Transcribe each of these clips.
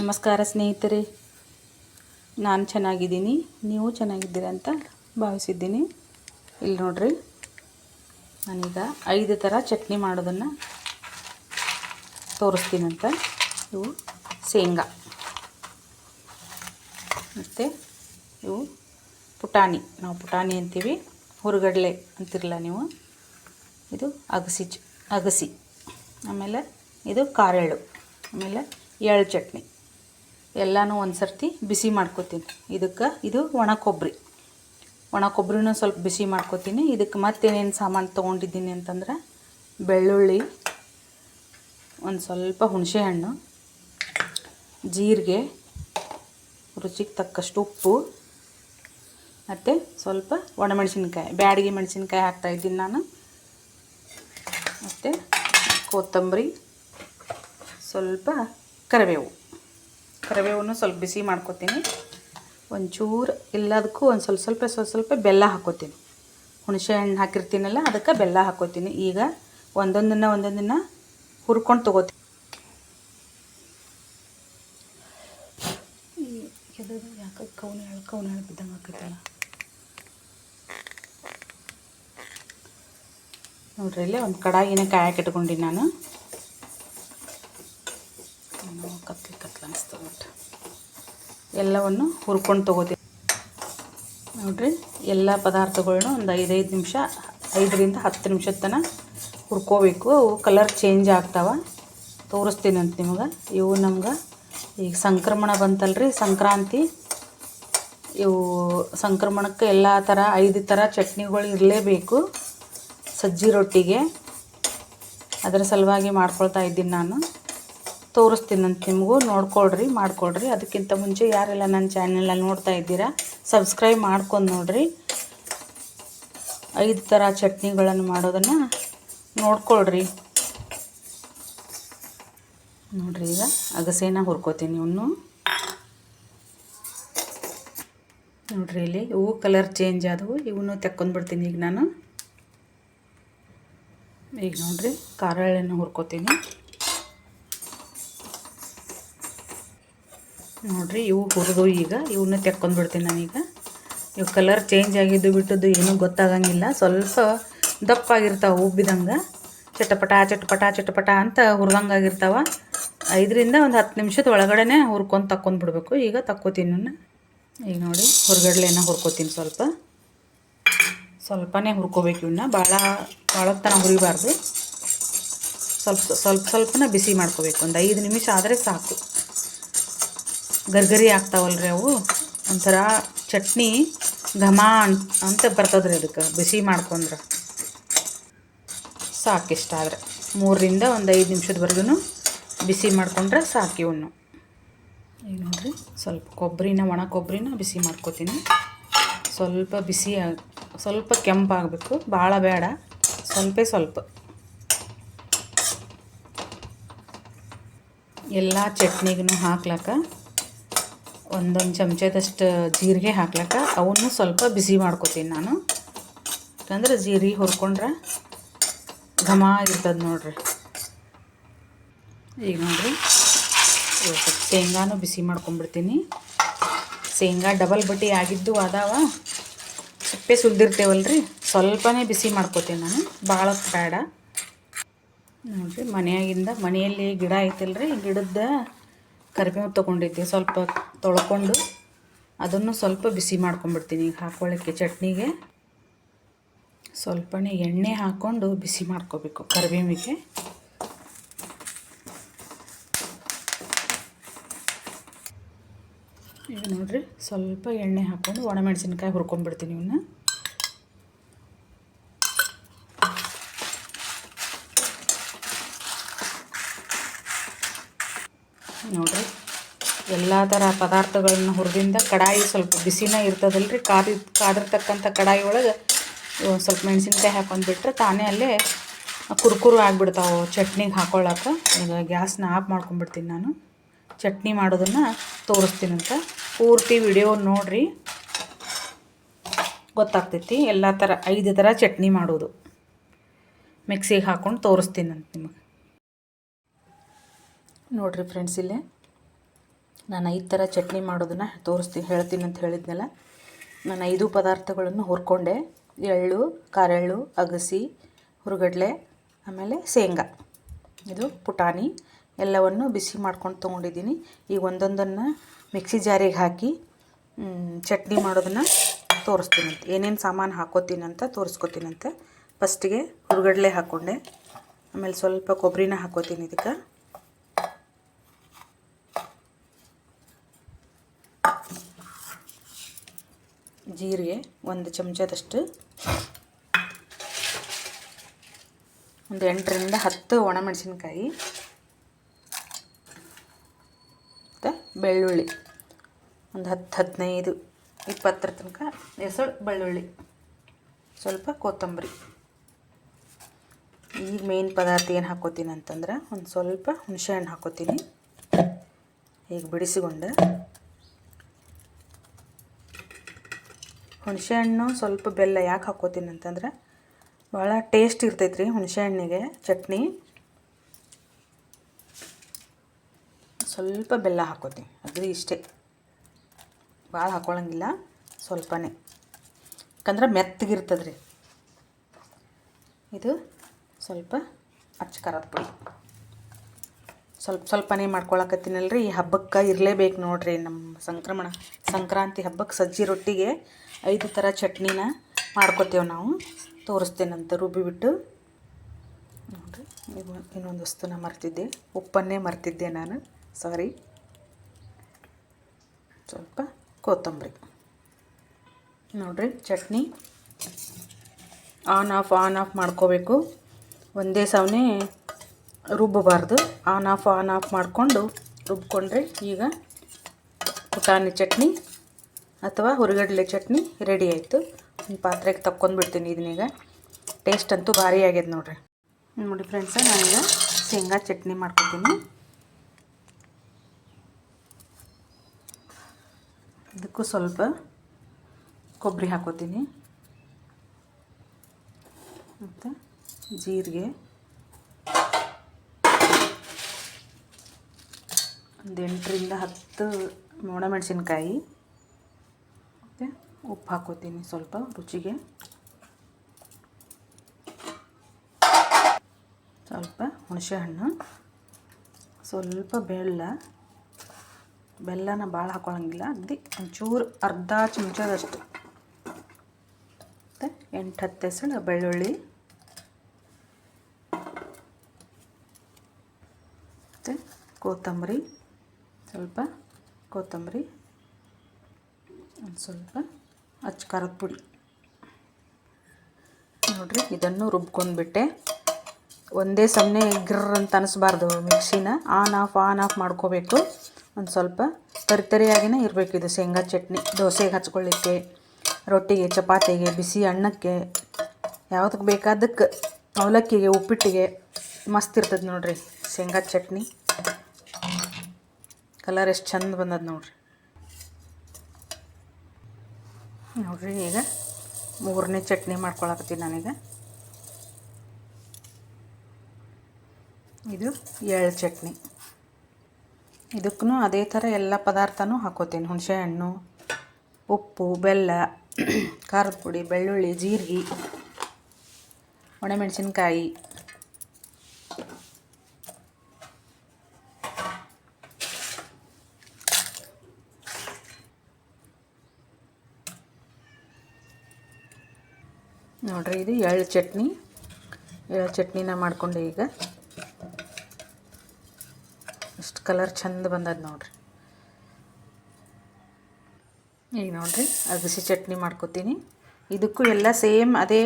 ನಮಸ್ಕಾರ ಸ್ನೇಹಿತರೆ. ನಾನು ಚೆನ್ನಾಗಿದ್ದೀನಿ. ನೀವು ಚೆನ್ನಾಗಿದ್ದೀರ ಅಂತ ಭಾವಿಸಿದ್ದೀನಿ. ಇಲ್ಲಿ ನೋಡ್ರಿ. ನಾನೀಗ ಐದು ಥರ ಚಟ್ನಿ ಮಾಡೋದನ್ನು ತೋರಿಸ್ತೀನಂತ ಇವು ಶೇಂಗಾ. ಮತ್ತು ಇವು ಪುಟಾಣಿ. ನಾವು ಪುಟಾಣಿ ಅಂತೀವಿ. ಹುರುಗಡಲೆ ಅಂತಿರಲ್ಲ ನೀವು? ಇದು ಅಗಸಿ ಅಗಸಿ. ಆಮೇಲೆ ಇದು ಕಾರೆಳು ಆಮೇಲೆ ಎಳ್ಳು ಚಟ್ನಿ. ಎಲ್ಲನೂ ಒಂದು ಸರ್ತಿ ಬಿಸಿ ಮಾಡ್ಕೊತೀನಿ. ಇದಕ್ಕೆ ಇದು ಒಣ ಕೊಬ್ಬರಿ ಒಣ ಕೊಬ್ಬರಿನೂ ಸ್ವಲ್ಪ ಬಿಸಿ ಮಾಡ್ಕೊತೀನಿ. ಇದಕ್ಕೆ ಮತ್ತೇನೇನು ಸಾಮಾನು ತೊಗೊಂಡಿದ್ದೀನಿ ಅಂತಂದ್ರೆ ಬೆಳ್ಳುಳ್ಳಿ, ಒಂದು ಸ್ವಲ್ಪ ಹುಣಸೆಹಣ್ಣು, ಜೀರಿಗೆ, ರುಚಿಗೆ ತಕ್ಕಷ್ಟು ಉಪ್ಪು, ಮತ್ತು ಸ್ವಲ್ಪ ಒಣಮೆಣಸಿನ್ಕಾಯಿ, ಬ್ಯಾಡಗಿ ಮೆಣಸಿನ್ಕಾಯಿ ಹಾಕ್ತಾಯಿದ್ದೀನಿ ನಾನು. ಮತ್ತು ಕೊತ್ತಂಬರಿ, ಸ್ವಲ್ಪ ಕರಿಬೇವು. ಕರಿಬೇವನ್ನು ಸ್ವಲ್ಪ ಬಿಸಿ ಮಾಡ್ಕೊತೀನಿ. ಒಂಚೂರು ಎಲ್ಲದಕ್ಕೂ ಒಂದು ಸ್ವಲ್ಪ ಸ್ವಲ್ಪ ಸ್ವಲ್ಪ ಸ್ವಲ್ಪ ಬೆಲ್ಲ ಹಾಕೋತೀನಿ. ಹುಣಸೆ ಹಣ್ಣು ಹಾಕಿರ್ತೀನಲ್ಲ, ಅದಕ್ಕೆ ಬೆಲ್ಲ ಹಾಕೋತೀನಿ. ಈಗ ಒಂದೊಂದನ್ನು ಒಂದೊಂದನ್ನು ಹುರ್ಕೊಂಡು ತೊಗೋತೀನಿ. ಯಾಕೆ ಕೌನ ಹೇಳು ಕೌನ ಹೇಳು ಬಿದ್ದಂಗೆ ನೋಡ್ರಿ, ಇಲ್ಲೇ ಒಂದು ಕಡಾಯಿನ ಕಾಯಕ್ಕೆ ಇಟ್ಕೊಂಡಿನಿ ನಾನು. ಕತ್ಲ ಅನಿಸ್ತದೆ ಒಟ್ಟು ಎಲ್ಲವನ್ನು ಹುರ್ಕೊಂಡು ತೊಗೋತೀವಿ. ನೋಡಿರಿ, ಎಲ್ಲ ಪದಾರ್ಥಗಳನ್ನ ಒಂದು ಐದೈದು ನಿಮಿಷ, ಐದರಿಂದ ಹತ್ತು ನಿಮಿಷದ ತನಕ ಹುರ್ಕೋಬೇಕು. ಅವು ಕಲರ್ ಚೇಂಜ್ ಆಗ್ತಾವ. ತೋರಿಸ್ತೀನಿ ಅಂತ ನಿಮಗೆ. ಇವು ನಮ್ಗೆ ಈಗ ಸಂಕ್ರಮಣ ಬಂತಲ್ರಿ, ಸಂಕ್ರಾಂತಿ. ಇವು ಸಂಕ್ರಮಣಕ್ಕೆ ಎಲ್ಲ ಥರ ಐದು ಥರ ಚಟ್ನಿಗಳು ಇರಲೇಬೇಕು ಸಜ್ಜಿ ರೊಟ್ಟಿಗೆ. ಅದರ ಸಲುವಾಗಿ ಮಾಡ್ಕೊಳ್ತಾ ಇದ್ದೀನಿ ನಾನು. ತೋರಿಸ್ತೀನಂತ ನಿಮಗೂ, ನೋಡ್ಕೊಳ್ರಿ, ಮಾಡ್ಕೊಳ್ರಿ. ಅದಕ್ಕಿಂತ ಮುಂಚೆ ಯಾರೆಲ್ಲ ನನ್ನ ಚಾನೆಲಲ್ಲಿ ನೋಡ್ತಾ ಇದ್ದೀರಾ ಸಬ್ಸ್ಕ್ರೈಬ್ ಮಾಡ್ಕೊಂಡು ನೋಡಿರಿ. ಐದು ಥರ ಚಟ್ನಿಗಳನ್ನು ಮಾಡೋದನ್ನು ನೋಡ್ಕೊಳ್ರಿ. ನೋಡ್ರಿ ಈಗ, ಅಗಸೆನ ಹುರ್ಕೋತೀನಿ ಇವನು. ನೋಡ್ರಿ ಇಲ್ಲಿ ಇವು ಕಲರ್ ಚೇಂಜ್ ಆದವು ಇವನು ತೆಕ್ಕೊಂಡ್ಬಿಡ್ತೀನಿ ಈಗ ನಾನು. ಈಗ ನೋಡ್ರಿ, ಖಾರ ಹುರ್ಕೋತೀನಿ. ನೋಡ್ರಿ ಇವು ಹುರಿದು ಈಗ ಇವನ್ನ ತೆಕ್ಕೊಂಡ್ಬಿಡ್ತೀನಿ ನಾನೀಗ. ಇವು ಕಲರ್ ಚೇಂಜ್ ಆಗಿದ್ದು ಬಿಟ್ಟದ್ದು ಏನೂ ಗೊತ್ತಾಗಂಗಿಲ್ಲ. ಸ್ವಲ್ಪ ದಪ್ಪಾಗಿರ್ತಾವೆ, ಉಬ್ಬಿದಂಗೆ. ಚಟಪಟ ಚಟಪಟ ಚಟಪಟ ಅಂತ ಹುರಿದಂಗಾಗಿರ್ತಾವ. ಐದರಿಂದ ಒಂದು ಹತ್ತು ನಿಮಿಷದ ಒಳಗಡೆ ಹುರ್ಕೊಂಡು ತಕ್ಕೊಂಡ್ಬಿಡ್ಬೇಕು ಈಗ ತಕ್ಕೋತೀನಿ ನಾನು ಈಗ ನೋಡಿ, ಹೊರಗಡ್ಲೆನ ಹುರ್ಕೋತೀನಿ ಸ್ವಲ್ಪ. ಸ್ವಲ್ಪನೇ ಹುರ್ಕೋಬೇಕು ಇವನ್ನ ಭಾಳ ಭಾಳ ತನ ಹುರಿಬಾರ್ದು. ಸ್ವಲ್ಪ ಸ್ವಲ್ಪ, ಸ್ವಲ್ಪನ ಬಿಸಿ ಮಾಡ್ಕೋಬೇಕು. ಒಂದು ಐದು ನಿಮಿಷ ಆದರೆ ಸಾಕು. ಗರ್ಗರಿ ಆಗ್ತಾವಲ್ರಿ ಅವು. ಒಂಥರ ಚಟ್ನಿ ಘಮ ಅಂತ ಬರ್ತದ್ರಿ ಅದಕ್ಕೆ ಬಿಸಿ ಮಾಡ್ಕೊಂಡ್ರೆ. ಸಾಕಿಷ್ಟ ಆದರೆ. ಮೂರರಿಂದ ಒಂದು ಐದು ನಿಮಿಷದವರೆಗೂ ಬಿಸಿ ಮಾಡ್ಕೊಂಡ್ರೆ ಸಾಕು ಹಣ್ಣು ಈಗ ನೋಡಿರಿ. ಸ್ವಲ್ಪ ಕೊಬ್ಬರಿನ ಒಣ ಕೊಬ್ಬರಿನ ಬಿಸಿ ಮಾಡ್ಕೋತೀನಿ. ಸ್ವಲ್ಪ ಬಿಸಿ ಸ್ವಲ್ಪ ಕೆಂಪಾಗಬೇಕು ಭಾಳ ಬೇಡ. ಸ್ವಲ್ಪ ಸ್ವಲ್ಪ. ಎಲ್ಲ ಚಟ್ನಿಗೂ ಹಾಕ್ಲಕ್ಕ ಒಂದೊಂದು ಚಮಚದಷ್ಟು ಜೀರಿಗೆ ಹಾಕ್ಲಕ್ಕ. ಅವನ್ನು ಸ್ವಲ್ಪ ಬಿಸಿ ಮಾಡ್ಕೋತೀನಿ ನಾನು. ಯಾಕಂದ್ರೆ ಜೀರಿಗೆ ಹುರ್ಕೊಂಡ್ರೆ ಘಮ ಇರ್ತದೆ ನೋಡ್ರಿ. ಈಗ ನೋಡ್ರಿ ಶೇಂಗಾನು ಬಿಸಿ ಮಾಡ್ಕೊಂಡ್ಬಿಡ್ತೀನಿ. ಶೇಂಗಾ ಡಬಲ್ ಬಟ್ಟಿ ಆಗಿದ್ದು ಅದಾವ. ಸಿಪ್ಪೆ ಸುಲ್ದಿರ್ತೇವಲ್ರಿ, ಸ್ವಲ್ಪನೇ ಬಿಸಿ ಮಾಡ್ಕೋತೀನಿ ನಾನು. ಭಾಳ ಬೇಡ. ನೋಡಿರಿ, ಮನೆಯಾಗಿಂದ ಮನೆಯಲ್ಲಿ ಗಿಡ ಐತಲ್ರಿ ಗಿಡದ ಕರಿಬೇವು ತೊಗೊಂಡಿದ್ದೆ. ಸ್ವಲ್ಪ ತೊಳ್ಕೊಂಡು ಅದನ್ನು ಸ್ವಲ್ಪ ಬಿಸಿ ಮಾಡ್ಕೊಂಡ್ಬಿಡ್ತೀನಿ. ಈಗ ಹಾಕೊಳ್ಳೋಕ್ಕೆ ಚಟ್ನಿಗೆ ಸ್ವಲ್ಪನೇ ಎಣ್ಣೆ ಹಾಕ್ಕೊಂಡು ಬಿಸಿ ಮಾಡ್ಕೋಬೇಕು ಕರಿಬೇವಿಗೆ. ಈಗ ನೋಡಿರಿ, ಸ್ವಲ್ಪ ಎಣ್ಣೆ ಹಾಕ್ಕೊಂಡು ಒಣಮೆಣಸಿನ್ಕಾಯಿ ಹುರ್ಕೊಂಡ್ಬಿಡ್ತೀನಿ ಇವನ್ನ ನೋಡ್ರಿ ಎಲ್ಲ ಥರ ಪದಾರ್ಥಗಳನ್ನ ಹುರಿದಿಂದ ಕಡಾಯಿ ಸ್ವಲ್ಪ ಬಿಸಿನೇ ಇರ್ತದಲ್ಲ ರೀ ಕಾದಿ, ಕಾದಿರ್ತಕ್ಕಂಥ ಕಡಾಯಿ ಒಳಗೆ ಸ್ವಲ್ಪ ಮೆಣಸಿನ್ಕಾಯಿ ಹಾಕೊಂಡ್ಬಿಟ್ರೆ ತಾನೇ ಅಲ್ಲೇ ಕುರ್ಕುರು ಆಗಿಬಿಡ್ತಾವೆ ಚಟ್ನಿಗೆ ಹಾಕೊಳ್ಳೋಕೆ ಈಗ ಗ್ಯಾಸ್ನ ಆಫ್ ಮಾಡ್ಕೊಂಡ್ಬಿಡ್ತೀನಿ ನಾನು. ಚಟ್ನಿ ಮಾಡೋದನ್ನು ತೋರಿಸ್ತೀನಂತ ಪೂರ್ತಿ ವಿಡಿಯೋ ನೋಡಿರಿ. ಗೊತ್ತಾಗ್ತೈತಿ, ಎಲ್ಲ ಥರ ಐದು ಥರ ಚಟ್ನಿ ಮಾಡೋದು. ಮಿಕ್ಸಿಗೆ ಹಾಕ್ಕೊಂಡು ತೋರಿಸ್ತೀನಂತ ನಿಮಗೆ. ನೋಡಿರಿ ಫ್ರೆಂಡ್ಸ್ ಇಲ್ಲೇ. ನಾನು ಐದು ಥರ ಚಟ್ನಿ ಮಾಡೋದನ್ನು ತೋರಿಸ್ತೀನಿ, ಹೇಳ್ತೀನಿ ಅಂತ ಹೇಳಿದ್ನಲ್ಲ. ನಾನು ಐದು ಪದಾರ್ಥಗಳನ್ನು ಹುರ್ಕೊಂಡೆ. ಎಳ್ಳು, ಕಾರೆಳ್ಳು, ಅಗಸಿ, ಹುರುಗಡಲೆ, ಆಮೇಲೆ ಶೇಂಗಾ. ಇದು ಪುಟಾಣಿ ಎಲ್ಲವನ್ನು ಬಿಸಿ ಮಾಡ್ಕೊಂಡು ತೊಗೊಂಡಿದ್ದೀನಿ. ಈಗ ಒಂದೊಂದನ್ನು ಮಿಕ್ಸಿ ಜಾರಿಗೆ ಹಾಕಿ ಚಟ್ನಿ ಮಾಡೋದನ್ನು ತೋರಿಸ್ತೀನಿ ಅಂತ. ಏನೇನು ಸಾಮಾನು ಹಾಕೋತೀನಿ ಅಂತ ತೋರಿಸ್ಕೊತೀನಿ ಅಂತ. ಫಸ್ಟಿಗೆ ಹುರುಗಡಲೆ ಹಾಕ್ಕೊಂಡೆ ಆಮೇಲೆ ಸ್ವಲ್ಪ ಕೊಬ್ಬರಿನ ಹಾಕೋತೀನಿ ಇದಕ್ಕೆ. ಜೀರಿಗೆ ಒಂದು ಚಮಚದಷ್ಟು. ಒಂದು ಎಂಟರಿಂದ ಹತ್ತು ಒಣಮೆಣಸಿನ್ಕಾಯಿ. ಮತ್ತು ಬೆಳ್ಳುಳ್ಳಿ. ಒಂದು ಹತ್ತು, ಹದಿನೈದು, ಇಪ್ಪತ್ತರ ತನಕ ಹೆಸರು ಬೆಳ್ಳುಳ್ಳಿ. ಸ್ವಲ್ಪ ಕೊತ್ತಂಬರಿ. ಈಗ ಮೇನ್ ಪದಾರ್ಥ ಏನು ಹಾಕೋತೀನಿ ಅಂತಂದ್ರೆ, ಒಂದು ಸ್ವಲ್ಪ ಹುಣಸೆಹಣ್ಣು ಹಾಕೋತೀನಿ. ಈಗ ಬಿಡಿಸಿಕೊಂಡು. ಹುಣಸೆಹಣ್ಣು ಸ್ವಲ್ಪ ಬೆಲ್ಲ ಯಾಕೆ ಹಾಕೋತೀನಿ ಅಂತಂದ್ರೆ ಭಾಳ ಟೇಸ್ಟ್ ಇರ್ತೈತೆ ರೀ ಹುಣಸೆಹಣ್ಣಿಗೆ ಚಟ್ನಿ. ಸ್ವಲ್ಪ ಬೆಲ್ಲ ಹಾಕೋತೀನಿ ಅಗ್ರಿ ಇಷ್ಟೇ. ಭಾಳ ಹಾಕ್ಕೊಳಂಗಿಲ್ಲ ಸ್ವಲ್ಪನೇ. ಯಾಕಂದ್ರೆ ಮೆತ್ತಗಿರ್ತದೆ ರೀ ಇದು ಸ್ವಲ್ಪ ಅಚ್ಚ ಖಾರದ ಪುಡಿ. ಸ್ವಲ್ಪ ಸ್ವಲ್ಪನೇ ಮಾಡ್ಕೊಳಕತ್ತೀನಲ್ರಿ. ಈ ಹಬ್ಬಕ್ಕೆ ಇರಲೇಬೇಕು ನೋಡ್ರಿ ನಮ್ಮ ಸಂಕ್ರಮಣ, ಸಂಕ್ರಾಂತಿ ಹಬ್ಬಕ್ಕೆ ಸಜ್ಜಿ ರೊಟ್ಟಿಗೆ ಐದು ಥರ ಚಟ್ನಿನ ಮಾಡ್ಕೋತೇವೆ ನಾವು. ತೋರಿಸ್ತೇನಂತ ರುಬ್ಬಿಬಿಟ್ಟು ನೋಡಿರಿ ಇನ್ನೊಂದು ವಸ್ತುನ ಮರ್ತಿದ್ದೆ. ಉಪ್ಪನ್ನೇ ಮರ್ತಿದ್ದೆ ನಾನು. ಸಾರಿ ಸ್ವಲ್ಪ ಕೊತ್ತಂಬರಿ. ನೋಡಿರಿ, chutney on off on off ಮಾಡ್ಕೋಬೇಕು. ಒಂದೇ ಸವನೆ ರುಬ್ಬಬಾರ್ದು. ಆನ್ ಆಫ್ ಆನ್ ಆಫ್ ಮಾಡಿಕೊಂಡು ರುಬ್ಕೊಂಡ್ರೆ ಈಗ ಪುಟಾಣಿ ಚಟ್ನಿ ಅಥವಾ ಹುರಿಗಡಲೆ ಚಟ್ನಿ ರೆಡಿ ಆಯಿತು. ಒಂದು ಪಾತ್ರೆಗೆ ತಕ್ಕೊಂಡ್ಬಿಡ್ತೀನಿ ಇದನ್ನೀಗ ಟೇಸ್ಟ್ ಅಂತೂ ಭಾರಿ ಆಗ್ಯದ ನೋಡ್ರಿ. ನೋಡಿ ಫ್ರೆಂಡ್ಸ ನಾನೀಗ ಶೇಂಗಾ ಚಟ್ನಿ ಮಾಡ್ಕೊತೀನಿ. ಇದಕ್ಕೂ ಸ್ವಲ್ಪ ಕೊಬ್ಬರಿ ಹಾಕೋತೀನಿ. ಮತ್ತು ಜೀರಿಗೆ. ಒಂದು ಎಂಟರಿಂದ ಹತ್ತು ಒಣಮೆಣಸಿನ್ಕಾಯಿ ಮತ್ತು ಉಪ್ಪು ಹಾಕೋತೀನಿ ಸ್ವಲ್ಪ, ರುಚಿಗೆ. ಸ್ವಲ್ಪ ಹುಣಸೆಹಣ್ಣು. ಸ್ವಲ್ಪ ಬೆಲ್ಲ. ಬೆಲ್ಲನ ಭಾಳ ಹಾಕೊಳ್ಳೋಂಗಿಲ್ಲ ಅದಿ ಒಂಚೂರು ಅರ್ಧ ಚಮಚದಷ್ಟು. ಮತ್ತು ಎಂಟು, ಹತ್ತು ಹೆಸರು ಬೆಳ್ಳುಳ್ಳಿ. ಮತ್ತು ಕೊತ್ತಂಬರಿ. ಸ್ವಲ್ಪ ಕೊತ್ತಂಬರಿ. ಒಂದು ಸ್ವಲ್ಪ ಅಚ್ಚ ಖಾರದ ಪುಡಿ. ನೋಡಿರಿ, ಇದನ್ನು ರುಬ್ಕೊಂಡ್ಬಿಟ್ಟೆ. ಒಂದೇ ಸಮನೆ ಗಿರ್ರ್ ಅಂತ ಅನಿಸ್ಬಾರ್ದು ಮಿಕ್ಸಿನ. ಆನ್, ಆಫ್ ಆನ್, ಆಫ್ ಮಾಡ್ಕೋಬೇಕು. ಒಂದು ಸ್ವಲ್ಪ ತರಿತರಿಯಾಗಿನೇ ಇರಬೇಕು ಇದು ಶೇಂಗಾ ಚಟ್ನಿ. ದೋಸೆಗೆ ಹಚ್ಕೊಳ್ಳಿಕ್ಕೆ, ರೊಟ್ಟಿಗೆ, ಚಪಾತಿಗೆ, ಬಿಸಿ ಅನ್ನಕ್ಕೆ ಯಾವುದಕ್ಕೆ ಬೇಕಾದಕ್ಕೆ ಅವಲಕ್ಕಿಗೆ, ಉಪ್ಪಿಟ್ಟಿಗೆ ಮಸ್ತ್ ಇರ್ತದೆ ನೋಡ್ರಿ ಶೇಂಗಾ ಚಟ್ನಿ. ಕಲರ್ ಎಷ್ಟು ಚಂದ ಬಂದದ ನೋಡ್ರಿ. ನೋಡ್ರಿ ಈಗ ಮೂರನೇ ಚಟ್ನಿ ಮಾಡ್ಕೊಳಕತ್ತೀನಿ ನಾನೀಗ. ಇದು ಎಳ್ಳು ಚಟ್ನಿ. ಇದಕ್ಕೂ ಅದೇ ಥರ ಎಲ್ಲ ಪದಾರ್ಥನೂ ಹಾಕೋತೀನಿ. ಹುಣಸೆಹಣ್ಣು, ಉಪ್ಪು, ಬೆಲ್ಲ, ಖಾರದ ಪುಡಿ, ಬೆಳ್ಳುಳ್ಳಿ, ಜೀರಿಗೆ, ಒಣಮೆಣಸಿನ್ಕಾಯಿ. ನೋಡ್ರಿ, ಇದು ಎಳ್ಳು ಚಟ್ನಿ. ಎಳ್ಳು ಚಟ್ನಿನ ಮಾಡ್ಕೊಂಡೆ ಈಗ. ಇಷ್ಟು ಕಲರ್ ಚಂದ ಬಂದದ ನೋಡ್ರಿ. ಈಗ ನೋಡ್ರಿ, ಅಗಸಿ ಚಟ್ನಿ ಮಾಡ್ಕೋತೀನಿ. ಇದಕ್ಕೂ ಎಲ್ಲ ಸೇಮ್ ಅದೇ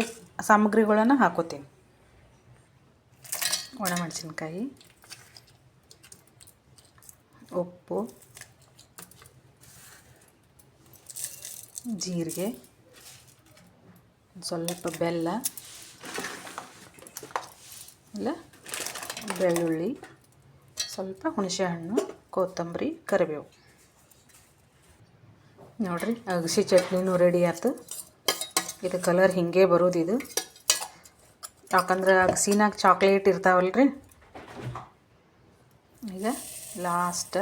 ಸಾಮಗ್ರಿಗಳನ್ನು ಹಾಕೋತೀನಿ. ಒಣಮೆಣಸಿನ್ಕಾಯಿ ಉಪ್ಪು, ಜೀರಿಗೆ. ಸ್ವಲ್ಪ ಬೆಲ್ಲ ಇಲ್ಲ ಬೆಳ್ಳುಳ್ಳಿ, ಸ್ವಲ್ಪ ಹುಣಸೆಹಣ್ಣು ಕೊತ್ತಂಬರಿ, ಕರಿಬೇವು. ನೋಡ್ರಿ, ಅಗಸಿ ಚಟ್ನಿನೂ ರೆಡಿ ಆಯ್ತು ಇದು ಕಲರ್ ಹಿಂಗೆ ಬರೋದು ಇದು. ಯಾಕಂದ್ರೆ ಅಗಸಿನಾಗ ಚಾಕ್ಲೇಟ್ ಇರ್ತಾವಲ್ರಿ. ಈಗ ಲಾಸ್ಟ್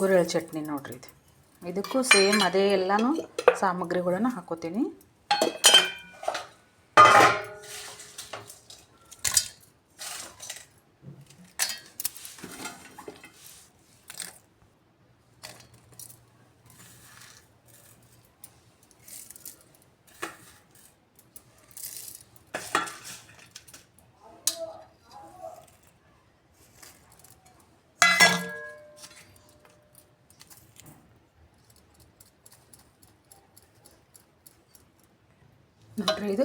ಗುರೆಳ್ ಚಟ್ನಿ ನೋಡ್ರಿ ಇದು. ಇದಕ್ಕೂ ಸೇಮ್ ಅದೇ ಎಲ್ಲನೂ ಸಾಮಗ್ರಿಗಳನ್ನು ಹಾಕೋತೀನಿ. ನೋಡ್ರಿ ಇದು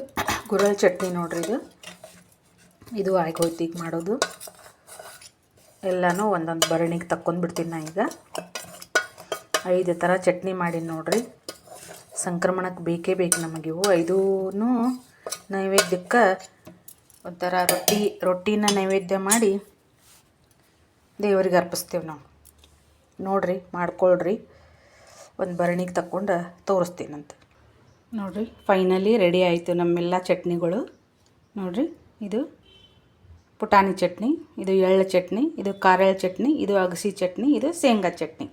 ಗುರಳ್ ಚಟ್ನಿ ನೋಡ್ರಿ ಇದು. ಇದು ಆಗೋಯ್ತು ಈಗ ಮಾಡೋದು. ಎಲ್ಲನೂ ಒಂದೊಂದು ಭರಣಿಗೆ ತಕ್ಕೊಂಡ್ಬಿಡ್ತೀನಿ ನಾ ಈಗ. ಐದು ಥರ ಚಟ್ನಿ ಮಾಡೀನಿ ನೋಡ್ರಿ. ಸಂಕ್ರಮಣಕ್ಕೆ ಬೇಕೇ ಬೇಕು ನಮಗಿವು ಐದೂ ನೈವೇದ್ಯಕ್ಕೆ ಒಂಥರ ರೊಟ್ಟಿ, ರೊಟ್ಟಿನ ನೈವೇದ್ಯ ಮಾಡಿ ದೇವರಿಗೆ ಅರ್ಪಿಸ್ತೇವೆ ನಾವು. ನೋಡ್ರಿ, ಮಾಡ್ಕೊಳ್ರಿ. ಒಂದು ಭರಣಿಗೆ ತಕ್ಕೊಂಡು ತೋರಿಸ್ತೀನಂತ. ನೋಡಿರಿ. ಫೈನಲಿ ರೆಡಿ ಆಯಿತು ನಮ್ಮೆಲ್ಲ ಚಟ್ನಿಗಳು. ನೋಡಿರಿ, ಇದು ಪುಟಾಣಿ ಚಟ್ನಿ, ಇದು ಎಳ್ಳು ಚಟ್ನಿ, ಇದು ಖಾರೆಳ್ಳು ಚಟ್ನಿ, ಇದು ಅಗಸಿ ಚಟ್ನಿ, ಇದು ಶೇಂಗಾ ಚಟ್ನಿ.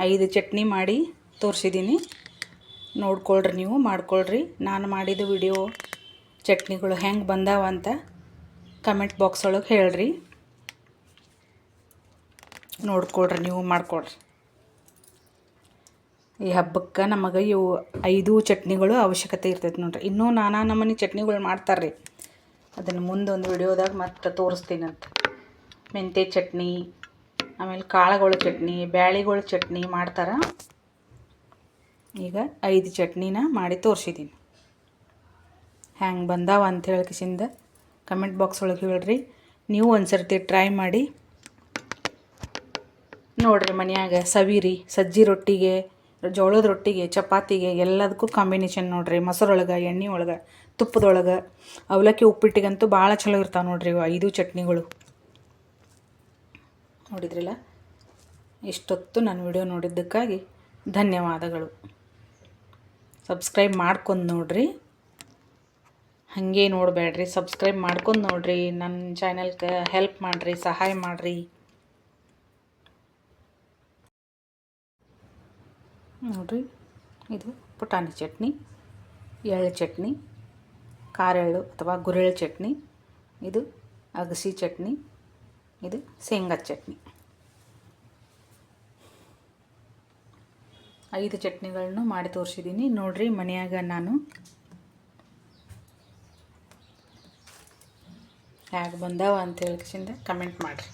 ಐದು ಚಟ್ನಿ ಮಾಡಿ ತೋರಿಸಿದ್ದೀನಿ ನೋಡ್ಕೊಳ್ರಿ ನೀವು, ಮಾಡ್ಕೊಳ್ರಿ. ನಾನು ಮಾಡಿದ ವಿಡಿಯೋ ಚಟ್ನಿಗಳು ಹೆಂಗೆ ಬಂದಾವ ಅಂತ ಕಮೆಂಟ್ ಬಾಕ್ಸ್ ಒಳಗೆ ಹೇಳ್ರಿ. ನೋಡ್ಕೊಳ್ರಿ ನೀವು, ಮಾಡ್ಕೊಳ್ರಿ. ಈ ಹಬ್ಬಕ್ಕೆ ನಮಗೆ ಇವು ಐದು ಚಟ್ನಿಗಳು ಅವಶ್ಯಕತೆ ಇರ್ತೈತೆ ನೋಡ್ರಿ. ಇನ್ನೂ ನಾನಾ ನಮೂನಿ ಚಟ್ನಿಗಳು ಮಾಡ್ತಾರೆ ರೀ ಅದನ್ನು ಮುಂದೊಂದು ವಿಡಿಯೋದಾಗ ಮತ್ತೆ ತೋರಿಸ್ತೀನಂತ ಮೆಂತ್ಯ ಚಟ್ನಿ, ಆಮೇಲೆ ಕಾಳುಗಳ ಚಟ್ನಿ, ಬ್ಯಾಳಿಗಳ ಚಟ್ನಿ ಮಾಡ್ತಾರೆ. ಈಗ ಐದು ಚಟ್ನಿನ ಮಾಡಿ ತೋರಿಸಿದ್ದೀನಿ ಹ್ಯಾಂಗೆ ಬಂದಾವ ಅಂತ ಹೇಳ್ಕಿಸಿಂದ ಕಮೆಂಟ್ ಬಾಕ್ಸ್ ಒಳಗೆ ಹೇಳ್ರಿ. ನೀವು ಒಂದು ಸರ್ತಿ ಟ್ರೈ ಮಾಡಿ. ನೋಡಿರಿ ಮನ್ಯಾಗ ಸವಿರಿ, ಸಜ್ಜಿ ರೊಟ್ಟಿಗೆ ಜೋಳದ ರೊಟ್ಟಿಗೆ, ಚಪಾತಿಗೆ ಎಲ್ಲದಕ್ಕೂ ಕಾಂಬಿನೇಷನ್ ನೋಡಿರಿ. ಮೊಸರೊಳಗೆ ಎಣ್ಣೆ ಒಳಗೆ ತುಪ್ಪದೊಳಗೆ, ಅವಲಕ್ಕಿ ಉಪ್ಪಿಟ್ಟಿಗಂತೂ ಭಾಳ ಚಲೋ ಇರ್ತಾವೆ ನೋಡ್ರಿ ಇವು ಐದು ಚಟ್ನಿಗಳು. ನೋಡಿದ್ರಲ್ಲ? ಇಷ್ಟೊತ್ತು ನಾನು ವಿಡಿಯೋ ನೋಡಿದ್ದಕ್ಕಾಗಿ ಧನ್ಯವಾದಗಳು. ಸಬ್ಸ್ಕ್ರೈಬ್ ಮಾಡ್ಕೊಂಡು ನೋಡಿರಿ. ಹಾಗೆ ನೋಡಬೇಡ್ರಿ ಸಬ್ಸ್ಕ್ರೈಬ್ ಮಾಡ್ಕೊಂಡು ನೋಡಿರಿ. ನನ್ನ ಚಾನೆಲ್ಗೆ ಹೆಲ್ಪ್ ಮಾಡಿರಿ, ಸಹಾಯ ಮಾಡಿರಿ. ನೋಡಿರಿ, ಇದು ಪುಟಾಣಿ ಚಟ್ನಿ, ಎಳ್ಳು ಚಟ್ನಿ, ಕಾರೆಳ್ಳು ಅಥವಾ ಗುರೆಳ್ಳು ಚಟ್ನಿ, ಇದು ಅಗಸಿ ಚಟ್ನಿ, ಇದು ಶೇಂಗಾ ಚಟ್ನಿ. ಐದು ಚಟ್ನಿಗಳನ್ನು ಮಾಡಿ ತೋರಿಸಿದ್ದೀನಿ. ನೋಡಿರಿ, ಮನೆಯಾಗ ನಾನು ಹೇಗೆ ಬಂದಾವ ಅಂತ ಹೇಳ್ಕಿಂದ ಕಮೆಂಟ್ ಮಾಡಿರಿ.